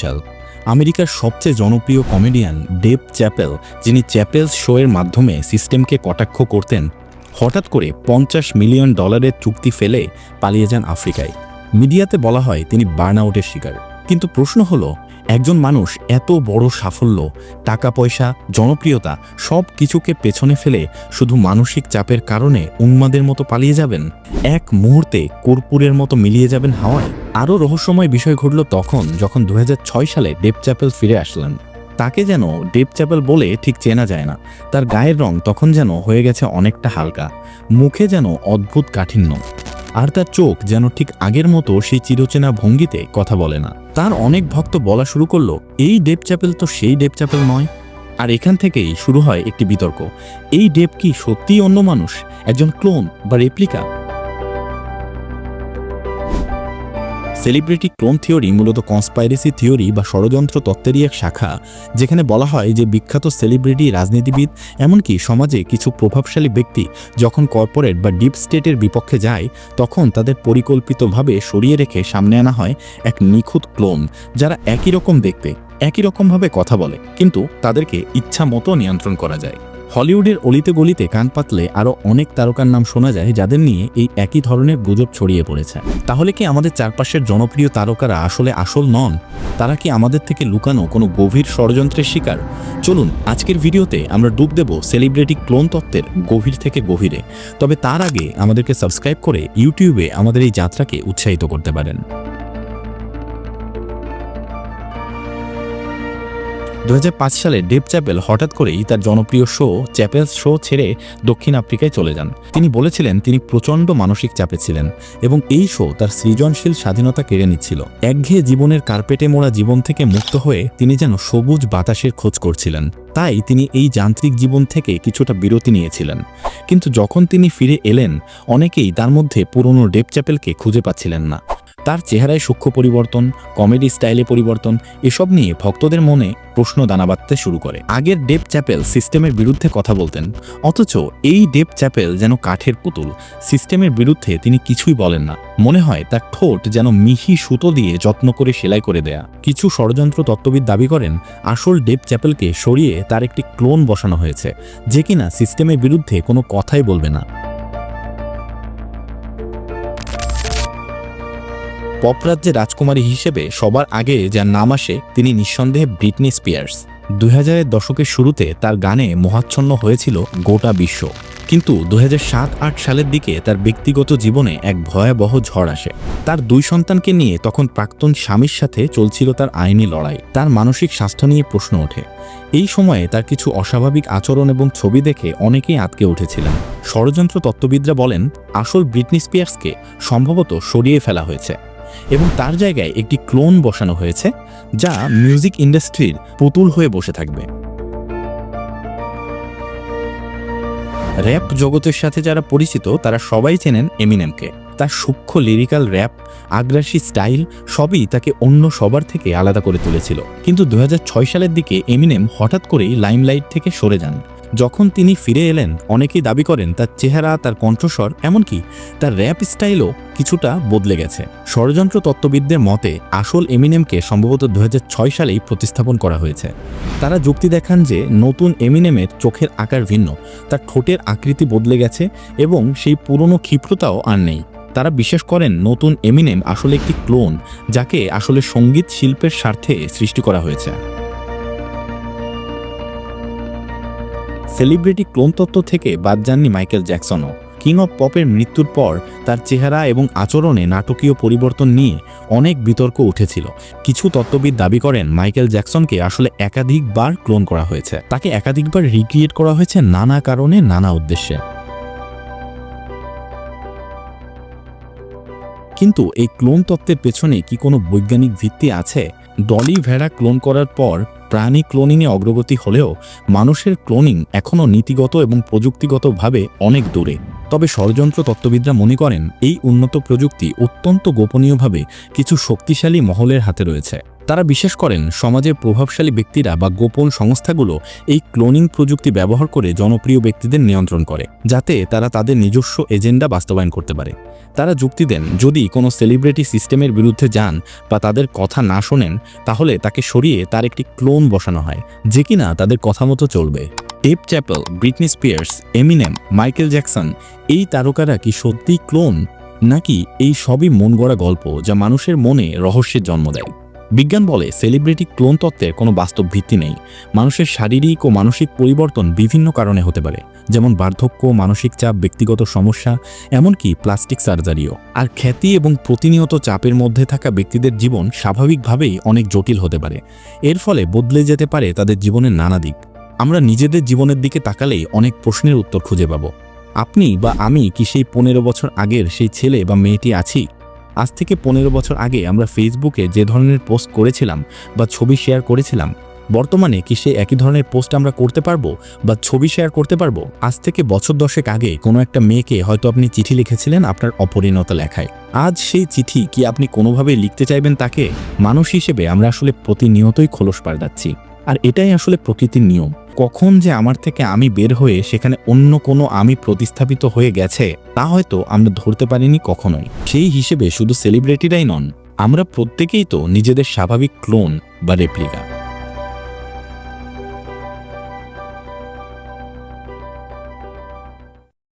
সাল আমেরিকার সবচেয়ে জনপ্রিয় কমেডিয়ান ডেভ চ্যাপেল, যিনি চ্যাপেলস শোয়ের মাধ্যমে সিস্টেমকে কটাক্ষ করতেন, হঠাৎ করে পঞ্চাশ মিলিয়ন ডলারের চুক্তি ফেলে পালিয়ে যান আফ্রিকায়। মিডিয়াতে বলা হয় তিনি বার্নআউটের শিকার। কিন্তু প্রশ্ন হলো একজন মানুষ এত বড় সাফল্য টাকা পয়সা জনপ্রিয়তা সব কিছুকে পেছনে ফেলে শুধু মানসিক চাপের কারণে উন্মাদের মতো পালিয়ে যাবেন? এক মুহূর্তে কর্পূরের মতো মিলিয়ে যাবেন হাওয়ায়? আরও রহস্যময় বিষয় ঘটল তখন যখন দু হাজার ছয় সালে ডেপ চ্যাপেল ফিরে আসলেন। তাকে যেন ডেপ চ্যাপেল বলে ঠিক চেনা যায় না। তার গায়ের রং তখন যেন হয়ে গেছে অনেকটা হালকা। মুখে যেন অদ্ভুত কাঠিন্য। আর তার চোখ যেন ঠিক আগের মতো সেই চিরচেনা ভঙ্গিতে কথা বলে না। তার অনেক ভক্ত বলা শুরু করল, এই ডেপ চ্যাপেল তো সেই ডেপ চ্যাপেল নয়। আর এখান থেকেই শুরু হয় একটি বিতর্ক। এই ডেপ কি সত্যিই অন্য মানুষ? একজন ক্লোন বা রেপ্লিকা? সেলিব্রিটি ক্লোন থিওরি মূলত কনস্পাইরেসি থিওরি বা ষড়যন্ত্র তত্ত্বেরই এক শাখা, যেখানে বলা হয় যে বিখ্যাত সেলিব্রিটি, রাজনীতিবিদ, এমনকি সমাজে কিছু প্রভাবশালী ব্যক্তি যখন কর্পোরেট বা ডিপ স্টেটের বিপক্ষে যায়, তখন তাদের পরিকল্পিতভাবে সরিয়ে রেখে সামনে আনা হয় এক নিখুঁত ক্লোন, যারা একই রকম দেখতে, একই রকমভাবে কথা বলে, কিন্তু তাদেরকে ইচ্ছা মতো নিয়ন্ত্রণ করা যায়। হলিউডের অলিতে গলিতে কান পাতলে আরও অনেক তারকার নাম শোনা যায় যাদের নিয়ে এই একই ধরনের গুজব ছড়িয়ে পড়েছে। তাহলে কি আমাদের চারপাশের জনপ্রিয় তারকারা আসলে আসল নন? তারা কি আমাদের থেকে লুকানো কোনো গভীর ষড়যন্ত্রের শিকার? চলুন, আজকের ভিডিওতে আমরা ডুব দেব সেলিব্রিটি ক্লোন তত্ত্বের গভীর থেকে গভীরে। তবে তার আগে আমাদেরকে সাবস্ক্রাইব করে ইউটিউবে আমাদের এই যাত্রাকে উৎসাহিত করতে পারেন। দু হাজার পাঁচ সালে ডেভ চ্যাপেল হঠাৎ করেই তার জনপ্রিয় শো চ্যাপেল শো ছেড়ে দক্ষিণ আফ্রিকায় চলে যান। তিনি বলেছিলেন তিনি প্রচণ্ড মানসিক চাপে ছিলেন এবং এই শো তার সৃজনশীল স্বাধীনতা কেড়ে নিচ্ছিল। একঘেয়ে জীবনের কার্পেটে মোড়া জীবন থেকে মুক্ত হয়ে তিনি যেন সবুজ বাতাসের খোঁজ করছিলেন। তাই তিনি এই যান্ত্রিক জীবন থেকে কিছুটা বিরতি নিয়েছিলেন। কিন্তু যখন তিনি ফিরে এলেন, অনেকেই তার মধ্যে পুরনো ডেপ চ্যাপেলকে খুঁজে পাচ্ছিলেন না। তার চেহারায় সূক্ষ্ম পরিবর্তন, কমেডি স্টাইলে পরিবর্তন, এসব নিয়ে ভক্তদের মনে প্রশ্ন দানা বাঁধতে শুরু করে। আগের ডেপ চ্যাপেল সিস্টেমের বিরুদ্ধে কথা বলতেন, অথচ এই ডেপ চ্যাপেল যেন কাঠের পুতুল, সিস্টেমের বিরুদ্ধে তিনি কিছুই বলেন না। মনে হয় তার ঠোঁট যেন মিহি সুতো দিয়ে যত্ন করে সেলাই করে দেয়া। কিছু ষড়যন্ত্র তত্ত্ববিদ দাবি করেন, আসল ডেপ চ্যাপেলকে সরিয়ে তার একটি ক্লোন বসানো হয়েছে, যে কিনা সিস্টেমের বিরুদ্ধে কোনো কথাই বলবে না। পপ রাজ্যের রাজকুমারী হিসেবে সবার আগে যার নাম আসে তিনি নিঃসন্দেহে ব্রিটনি স্পিয়ার্স। দুই হাজারের দশকের শুরুতে তার গানে মোহাচ্ছন্ন হয়েছিল গোটা বিশ্ব। কিন্তু দু সাত, আট সালের দিকে তার ব্যক্তিগত জীবনে এক ভয়াবহ ঝড় আসে। তার দুই সন্তানকে নিয়ে তখন প্রাক্তন স্বামীর সাথে চলছিল তার আইনি লড়াই। তার মানসিক স্বাস্থ্য নিয়ে প্রশ্ন ওঠে। এই সময়ে তার কিছু অস্বাভাবিক আচরণ এবং ছবি দেখে অনেকেই আটকে উঠেছিলেন। ষড়যন্ত্র তত্ত্ববিদরা বলেন, আসল ব্রিটনি স্পিয়ার্সকে সম্ভবত সরিয়ে ফেলা হয়েছে। এবং তার জায়গায় একটি ক্লোন বসানো হয়েছে, যা মিউজিক ইন্ডাস্ট্রির পুতুল হয়ে বসে থাকবে। র্যাপ জগতের সাথে যারা পরিচিত, তারা সবাই চেনেন এমিনেমকে। তার সূক্ষ্ম লিরিক্যাল র্যাপ, আগ্রাসী স্টাইল, সবই তাকে অন্য সবার থেকে আলাদা করে তুলেছিল। কিন্তু দু হাজার ছয় সালের দিকে এমিনেম হঠাৎ করেই লাইমলাইট থেকে সরে যান। যখন তিনি ফিরে এলেন, অনেকেই দাবি করেন তার চেহারা, তার কণ্ঠস্বর, এমনকি তার র্যাপ স্টাইলও কিছুটা বদলে গেছে। ষড়যন্ত্র তত্ত্ববিদদের মতে, আসল এমিনেমকে সম্ভবত দু হাজার ছয় সালেই প্রতিস্থাপন করা হয়েছে। তারা যুক্তি দেখান যে, নতুন এমিনেমের চোখের আকার ভিন্ন, তার ঠোঁটের আকৃতি বদলে গেছে এবং সেই পুরনো ক্ষিপ্রতাও আর নেই। তারা বিশ্বাস করেন, নতুন এমিনেম আসলে একটি ক্লোন, যাকে আসলে সংগীত শিল্পের স্বার্থে সৃষ্টি করা হয়েছে। সেলিব্রিটি ক্লোন তত্ত্ব থেকে বাদ যাননি মাইকেল জ্যাকসনও। কিং অফ পপের মৃত্যুর পর তার চেহারা এবং আচরণে নাটকীয় পরিবর্তন নিয়ে অনেক বিতর্ক উঠেছিল। কিছু তত্ত্ববিদ দাবি করেন মাইকেল জ্যাকসনকে আসলে একাধিকবার ক্লোন করা হয়েছে। তাকে একাধিকবার রিক্রিয়েট করা হয়েছে নানা কারণে, নানা উদ্দেশ্যে। কিন্তু এই ক্লোন তত্ত্বের পেছনে কি কোনো বৈজ্ঞানিক ভিত্তি আছে? ডলি ভেড়া ক্লোন করার পর প্রাণী ক্লোনিংয়ে অগ্রগতি হলেও মানুষের ক্লোনিং এখনও নীতিগত এবং প্রযুক্তিগতভাবে অনেক দূরে। তবে ষড়যন্ত্র তত্ত্ববিদরা মনে করেন, এই উন্নত প্রযুক্তি অত্যন্ত গোপনীয়ভাবে কিছু শক্তিশালী মহলের হাতে রয়েছে। তারা বিশ্বাস করেন, সমাজের প্রভাবশালী ব্যক্তিরা বা গোপন সংস্থাগুলো এই ক্লোনিং প্রযুক্তি ব্যবহার করে জনপ্রিয় ব্যক্তিদের নিয়ন্ত্রণ করে, যাতে তারা তাদের নিজস্ব এজেন্ডা বাস্তবায়ন করতে পারে। তারা যুক্তি দেন, যদি কোনো সেলিব্রিটি সিস্টেমের বিরুদ্ধে যান বা তাদের কথা না শোনেন, তাহলে তাকে সরিয়ে তার একটি ক্লোন বসানো হয়, যে কিনা তাদের কথা মতো চলবে। Tape Chappelle, Britney Spears, Eminem, Michael Jackson, এই তারকারা কি সত্যিই ক্লোন? নাকি এই সবই মন গড়া গল্প যা মানুষের মনে রহস্যের জন্ম দেয়? বিজ্ঞান বলে সেলিব্রিটি ক্লোন তত্ত্বের কোনো বাস্তব ভিত্তি নেই। মানুষের শারীরিক ও মানসিক পরিবর্তন বিভিন্ন কারণে হতে পারে, যেমন বার্ধক্য, মানসিক চাপ, ব্যক্তিগত সমস্যা, এমনকি প্লাস্টিক সার্জারিও। আর খ্যাতি এবং প্রতিনিয়ত চাপের মধ্যে থাকা ব্যক্তিদের জীবন স্বাভাবিকভাবেই অনেক জটিল হতে পারে। এর ফলে বদলে যেতে পারে তাদের জীবনের নানা দিক। আমরা নিজেদের জীবনের দিকে তাকালেই অনেক প্রশ্নের উত্তর খুঁজে পাব। আপনি বা আমি কি সেই পনেরো বছর আগের সেই ছেলে বা মেয়েটি আছি? আজ থেকে পনেরো বছর আগে আমরা ফেসবুকে যে ধরনের পোস্ট করেছিলাম বা ছবি শেয়ার করেছিলাম, বর্তমানে কি সে একই ধরনের পোস্ট আমরা করতে পারব বা ছবি শেয়ার করতে পারব? আজ থেকে বছর দশেক আগে কোনো একটা মেয়েকে হয়তো আপনি চিঠি লিখেছিলেন আপনার অপরিণত লেখায়। আজ সেই চিঠি কি আপনি কোনোভাবে লিখতে চাইবেন তাকে? মানুষ হিসেবে আমরা আসলে প্রতিনিয়তই খোলস পাল্টাচ্ছি। আর এটাই আসলে প্রকৃতির নিয়ম। কখন যে আমার থেকে আমি বের হয়ে সেখানে অন্য কোনো আমি প্রতিস্থাপিত হয়ে গেছে, তা হয়তো আমরা ধরতে পারিনি কখনোই। সেই হিসেবে শুধু সেলিব্রিটিরাই নন, আমরা প্রত্যেকেই তো নিজেদের স্বাভাবিক ক্লোন বা রেপ্লিকা